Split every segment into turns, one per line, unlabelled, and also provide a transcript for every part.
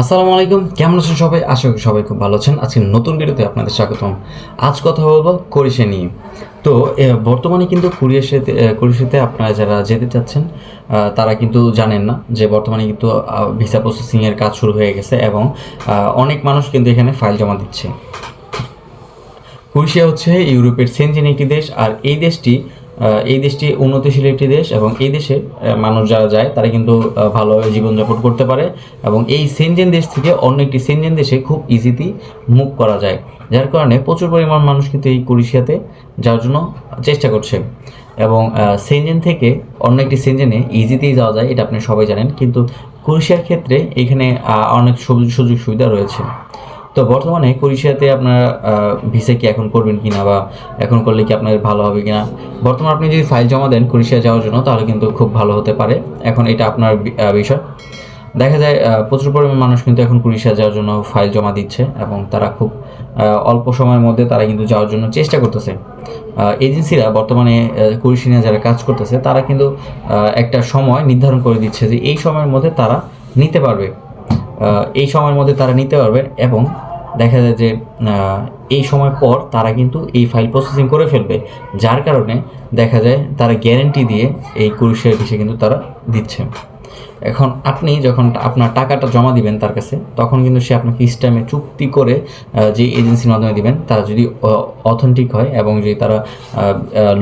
আসসালামু আলাইকুম। কেমন আছেন সবাই? আশা করি সবাই খুব ভালো আছেন। আজকে নতুন ভিডিওতে আপনাদের স্বাগতম। আজ কথা বলব কোরিশে নিয়ে। তো বর্তমানে কিন্তু কুরিয়াশাতে কুরিয়াশাতে আপনারা যারা যেতে চাচ্ছেন তারা কিন্তু জানেন না যে বর্তমানে কিন্তু ভিসা প্রসেসিংয়ের কাজ শুরু হয়ে গেছে এবং অনেক মানুষ কিন্তু এখানে ফাইল জমা দিচ্ছে। ক্রোয়েশিয়া হচ্ছে ইউরোপের সেনজেন একটি দেশ আর এই দেশটি এই দেশটি উন্নতিশীল একটি দেশ এবং এই দেশে মানুষ যারা যায়, তারা কিন্তু ভালোভাবে জীবনযাপন করতে পারে এবং এই সেনজেন দেশ থেকে অন্য একটি সেনজেন দেশে খুব ইজিলি মুভ করা যায়। যার কারণে প্রচুর পরিমাণ মানুষ কিন্তু এই ক্রোয়েশিয়াতে যাওয়ার জন্য চেষ্টা করছে এবং সেনজেন থেকে অন্য একটি সেনজেনে ইজিতেই যাওয়া যায়, এটা আপনি সবাই জানেন। কিন্তু ক্রোয়েশিয়ার ক্ষেত্রে এখানে অনেক সুযোগ সুবিধা রয়েছে। তো বর্তমানে ক্রোয়েশিয়াতে আপনারা ভিসা কি এখন করবেন কিনা বা এখন করলে কি আপনার ভালো হবে কিনা? বর্তমানে আপনি যদি ফাইল জমা দেন ক্রোয়েশিয়া যাওয়ার জন্য, তাহলে কিন্তু খুব ভালো হতে পারে। এখন এটা আপনার বিষয়। দেখা যায় প্রচুর পরিমাণ মানুষ কিন্তু এখন ক্রোয়েশিয়া যাওয়ার জন্য ফাইল জমা দিচ্ছে এবং তারা খুব অল্প সময়ের মধ্যে তারা কিন্তু যাওয়ার জন্য চেষ্টা করতেছে। এজেন্সিরা বর্তমানে ক্রোয়েশিয়া যারা কাজ করতেছে, তারা কিন্তু একটা সময় নির্ধারণ করে দিচ্ছে যে এই সময়ের মধ্যে তারা নিতে পারবে। এই সময়ের মধ্যে তারা নিতে পারবেন এবং দেখা যায় যে এই সময় পর তারা কিন্তু এই ফাইল প্রসেসিং করে ফেলবে, যার কারণে দেখা যায় তারা গ্যারেন্টি দিয়ে এই কুরুশের বিষয়ে কিন্তু তারা দিচ্ছে। এখন আপনি যখন আপনার টাকাটা জমা দিবেন তার কাছে, তখন কিন্তু সে আপনাকে ইস্টামে চুক্তি করে যে এজেন্সির মাধ্যমে দিবেন। তারা যদি অথেন্টিক হয় এবং যদি তারা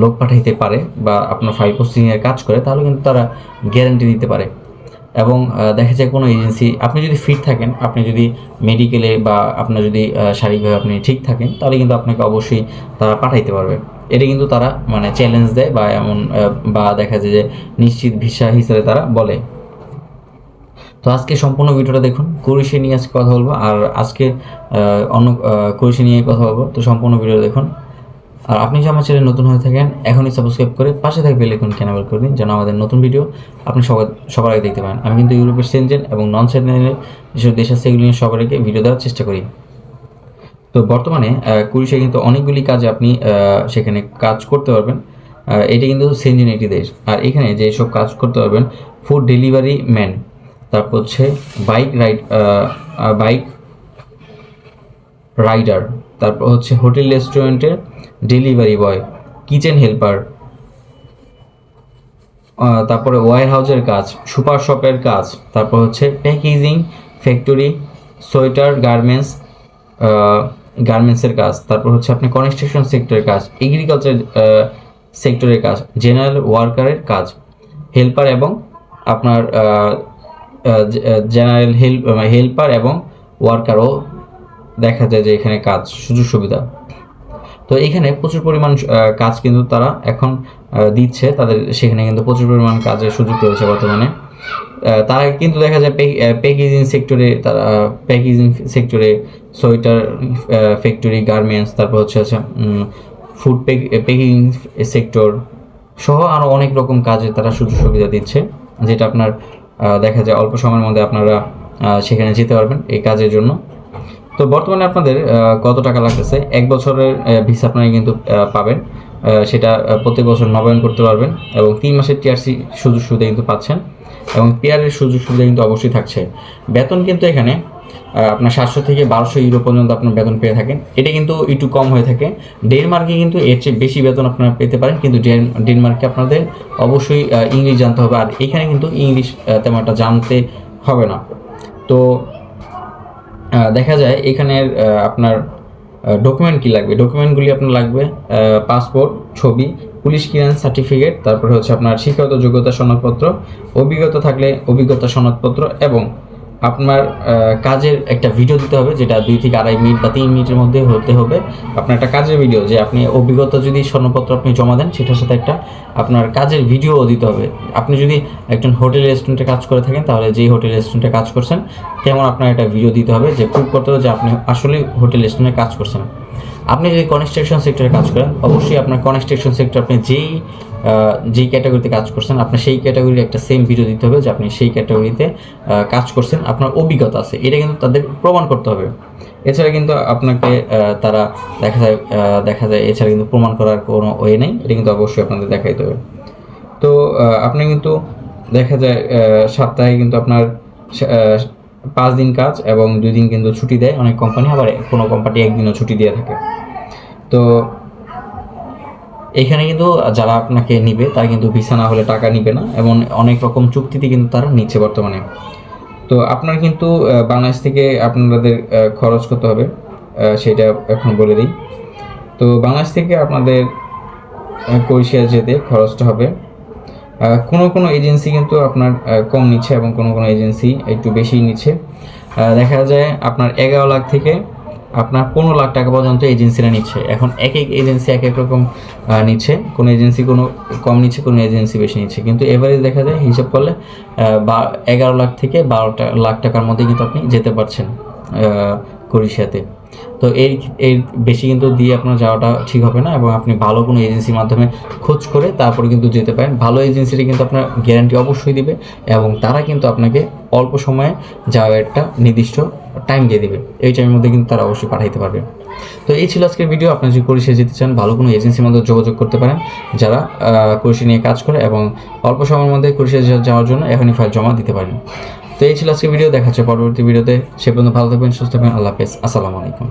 লোক পাঠাইতে পারে বা আপনার ফাইল প্রসেসিংয়ের কাজ করে, তাহলে কিন্তু তারা গ্যারেন্টি দিতে পারে। এবং দেখা যায় কোনো এজেন্সি আপনি যদি ফিট থাকেন, আপনি যদি মেডিকেলে বা আপনার যদি শারীরিকভাবে আপনি ঠিক থাকেন, তাহলে কিন্তু আপনাকে অবশ্যই তারা পাঠাইতে পারবে। এটা কিন্তু তারা মানে চ্যালেঞ্জ দেয় বা এমন বা দেখা যায় যে নিশ্চিত ভিসা হিসেবে তারা বলে। তো আজকে সম্পূর্ণ ভিডিওটা দেখুন কুরিশে নিয়ে আজকে কথা বলব, আর আজকে অন্য কুরিশে নিয়ে কথা বলব। তো সম্পূর্ণ ভিডিও দেখুন। আর আপনি যদি আমার চ্যানেল নতুন হয়ে থাকেন, এখনই সাবস্ক্রাইব করে পাশে থাকবে বেলাইকন ক্যানাবেল করে দিন, যেন আমাদের নতুন ভিডিও আপনি সবার সবার আগে দেখতে পারেন। আমি কিন্তু ইউরোপের সেনজেন এবং নন সেনজেনের যেসব দেশ আছে সেগুলি নিয়ে সবার আগে ভিডিও দেওয়ার চেষ্টা করি। তো বর্তমানে কুরিশে কিন্তু অনেকগুলি কাজে আপনি সেখানে কাজ করতে পারবেন। এটা কিন্তু সেনজেন একটি দেশ। আর এখানে যে সব কাজ করতে পারবেন ফুড ডেলিভারি ম্যান তারপর হচ্ছে বাইক রাইড বাইক রাইডার তারপর হচ্ছে হোটেল রেস্টুরেন্টের ডেলিভারি বয়, কিচেন হেল্পার তারপরে ওয়ার হাউসের কাজ, সুপার শপের কাজ, তারপর হচ্ছে প্যাকেজিং, ফ্যাক্টরি, সোয়েটার, গার্মেন্টস গার্মেন্টসের কাজ, তারপর হচ্ছে আপনি কনস্ট্রাকশন সেক্টরের কাজ, এগ্রিকালচার সেক্টরের কাজ, জেনারেল ওয়ার্কারের কাজ, হেল্পার এবং আপনার জেনারেল হেল্প হেল্পার এবং ওয়ার্কারও দেখা যায় যে এখানে কাজ, সুযোগ সুবিধা। তো এখানে প্রচুর পরিমাণ কাজ কিন্তু তারা এখন দিচ্ছে। তাদের সেখানে কিন্তু প্রচুর পরিমাণ কাজের সুযোগ রয়েছে বর্তমানে। তারা কিন্তু দেখা যায় প্যাকেজিং সেক্টরে তারা প্যাকেজিং সেক্টরে সোয়েটার ফ্যাক্টরি গার্মেন্টস তারপর হচ্ছে হচ্ছে ফুড প্যাকেজিং সেক্টর সহ আরও অনেক রকম কাজে তারা সুযোগ সুবিধা দিচ্ছে, যেটা আপনার দেখা যায় অল্প সময়ের মধ্যে আপনারা সেখানে যেতে পারবেন এই কাজের জন্য। তো বর্তমানে আপনাদের কত টাকা লাগতেছে? এক বছরের ভিসা আপনারা কিন্তু পাবেন। সেটা প্রত্যেক বছর নবায়ন করতে পারবেন এবং তিন মাসের টিআরসি সুযোগ সুবিধা কিন্তু পাচ্ছেন এবং পিআরের সুযোগ সুবিধা কিন্তু অবশ্যই থাকছে। বেতন কিন্তু এখানে আপনার সাতশো থেকে বারোশো ইউরো পর্যন্ত আপনার বেতন পেয়ে থাকেন। এটা কিন্তু একটু কম হয়ে থাকে। ডেনমার্কে কিন্তু এর চেয়ে বেশি বেতন আপনারা পেতে পারেন, কিন্তু ডেন- ডেনমার্কে আপনাদের অবশ্যই ইংলিশ জানতে হবে। আর এখানে কিন্তু ইংলিশ তেমন একটা জানতে হবে না। তো দেখা যায় এখানের আপনার ডকুমেন্ট কি লাগবে? ডকুমেন্টগুলি আপনার লাগবে পাসপোর্ট ছবি পুলিশ ক্লিয়ারেন্স সার্টিফিকেট তারপরে হচ্ছে আপনার শিক্ষাগত যোগ্যতা সনদপত্র, অভিজ্ঞতা থাকলে অভিজ্ঞতা সনদপত্র এবং আপনার কাজের একটা ভিডিও দিতে হবে, যেটা দুই থেকে আড়াই মিনিট বা তিন মিনিটের মধ্যে হতে হবে। আপনার একটা কাজের ভিডিও যে আপনি অভিজ্ঞতা যদি সনদপত্র আপনি জমা দেন, সেটার সাথে একটা আপনার কাজের ভিডিও দিতে হবে। আপনি যদি একজন হোটেল রেস্টুরেন্টে কাজ করে থাকেন, তাহলে যেই হোটেল রেস্টুরেন্টে কাজ করছেন, তেমন আপনার একটা ভিডিও দিতে হবে, যে প্রুভ করতে হবে যে আপনি আসলে হোটেল রেস্টুরেন্টে কাজ করছেন। আপনি যদি কনস্ট্রাকশন সেক্টরে কাজ করেন, অবশ্যই আপনার কনস্ট্রাকশন সেক্টর আপনি যেই যেই ক্যাটাগরিতে কাজ করছেন, আপনার সেই ক্যাটাগরির একটা সেম ভিডিও দিতে হবে যে আপনি সেই ক্যাটাগরিতে কাজ করছেন। আপনার অভিজ্ঞতা আছে। এটা কিন্তু তাদের প্রমাণ করতে হবে। এছাড়া কিন্তু আপনাকে তারা দেখা যায় দেখা যায়, এছাড়া কিন্তু প্রমাণ করার কোনো ওয়ে নেই। এটা কিন্তু অবশ্যই আপনাদের দেখাইতে হবে। তো আপনি কিন্তু দেখা যায় সপ্তাহে কিন্তু আপনার পাঁচ দিন কাজ এবং দুই দিন কিন্তু ছুটি দেয়। অনেক কোম্পানি আবার কোনো কোম্পানি একদিনও ছুটি দিয়ে থাকে। তো এখানে কিন্তু যারা আপনাকে নিবে, তারা কিন্তু ভিসা না হলে টাকা নিবে না এবং অনেক রকম চুক্তিতে কিন্তু তারা নিচ্ছে বর্তমানে। তো আপনার কিন্তু বাংলাদেশ থেকে আপনাদের খরচ করতে হবে সেটা এখন বলে দিই। তো বাংলাদেশ থেকে আপনাদের কোরিশিয়া যেতে খরচটা হবে। কোনো কোনো এজেন্সি কিন্তু আপনার কম নিচ্ছে এবং কোনো কোনো এজেন্সি একটু বেশি নিচ্ছে। দেখা যায় আপনার এগারো লাখ থেকে আপনার পনেরো লাখ টাকা পর্যন্ত এজেন্সিরা নিচ্ছে। এখন এক এক এজেন্সি এক এক রকম নিচ্ছে। কোনো এজেন্সি কোনো কম নিচ্ছে, কোনো এজেন্সি বেশি নিচ্ছে। কিন্তু এভারেজ দেখা যায়, হিসাব করলে বা এগারো লাখ থেকে বারোটা লাখ টাকার মধ্যে কিন্তু আপনি যেতে পারছেন। ক্রোয়েশিয়াতে তো এর এর বেশি কিন্তু দিয়ে আপনার যাওয়াটা ঠিক হবে না এবং আপনি ভালো কোনো এজেন্সির মাধ্যমে খোঁজ করে তারপরে কিন্তু যেতে পারেন। ভালো এজেন্সিটা কিন্তু আপনার গ্যারান্টি অবশ্যই দিবে এবং তারা কিন্তু আপনাকে অল্প সময়ে যাওয়ার একটা নির্দিষ্ট টাইম দিয়ে দেবে। এই টাইমের মধ্যে কিন্তু তারা অবশ্যই পাঠাইতে পারবে। তো এই ছিল আজকের ভিডিও। আপনি যদি ক্রোয়েশিয়া যেতে চান, ভালো কোনো এজেন্সির মধ্যে যোগাযোগ করতে পারেন যারা ক্রোয়েশিয়া নিয়ে কাজ করে এবং অল্প সময়ের মধ্যে ক্রোয়েশিয়া যাওয়ার জন্য এখনই ফাইল জমা দিতে পারেন। তো এই ছিল আজকে ভিডিও দেখাচ্ছে পরবর্তী ভিডিওতে সে পর্যন্ত ভালো থাকবেন, সুস্থ থাকবেন। আল্লাহ হাফেজ। আসসালামু আলাইকুম।